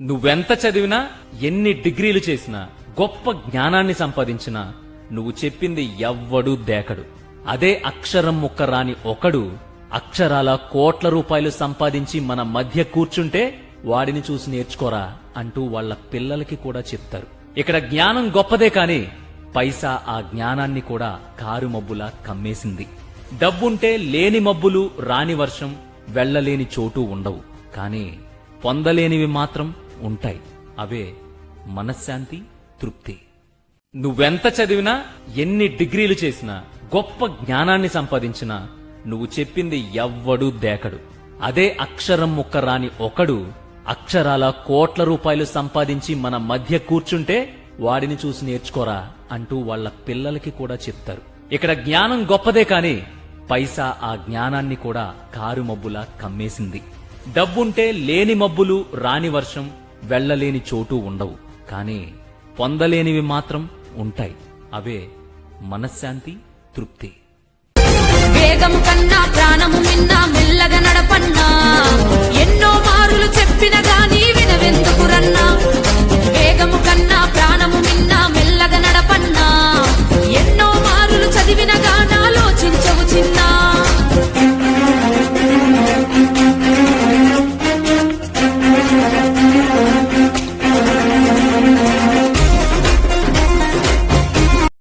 నువ్వెంత చదివినా ఎన్ని డిగ్రీలు చేసినా గొప్ప జ్ఞానాన్ని సంపాదించినా నువ్వు చెప్పింది ఎవ్వడూ దేకడు. అదే అక్షరం ముక్క రాని ఒకడు అక్షరాల కోట్ల రూపాయలు సంపాదించి మన మధ్య కూర్చుంటే వాడిని చూసి నేర్చుకోరా అంటూ వాళ్ళ పిల్లలకి కూడా చెప్తారు. ఇక్కడ జ్ఞానం గొప్పదే కాని పైసా ఆ జ్ఞానాన్ని కూడా కారు మబ్బులా కమ్మేసింది. డబ్బుంటే లేని మబ్బులు రాని వర్షం వెళ్ళలేని చోటు ఉండవు. కానీ పొందలేనివి మాత్రం ఉంటాయి. అవే మనశ్శాంతి తృప్తి. నువ్వెంత చదివినా ఎన్ని డిగ్రీలు చేసినా గొప్ప జ్ఞానాన్ని సంపాదించినా నువ్వు చెప్పింది ఎవ్వడూ దేకడు. అదే అక్షరం ముక్క రాని ఒకడు అక్షరాల కోట్ల రూపాయలు సంపాదించి మన మధ్య కూర్చుంటే వాడిని చూసి నేర్చుకోరా అంటూ వాళ్ళ పిల్లలకి కూడా చెప్తారు. ఇక్కడ జ్ఞానం గొప్పదే కాని పైసా ఆ జ్ఞానాన్ని కూడా కారు మబ్బులా కమ్మేసింది. డబ్బుంటే లేని మబ్బులు రాని వర్షం వెళ్ళలేని చోటు ఉండవు. కానీ పొందలేనివి మాత్రం ఉంటాయి. అవే మనశ్శాంతి తృప్తి.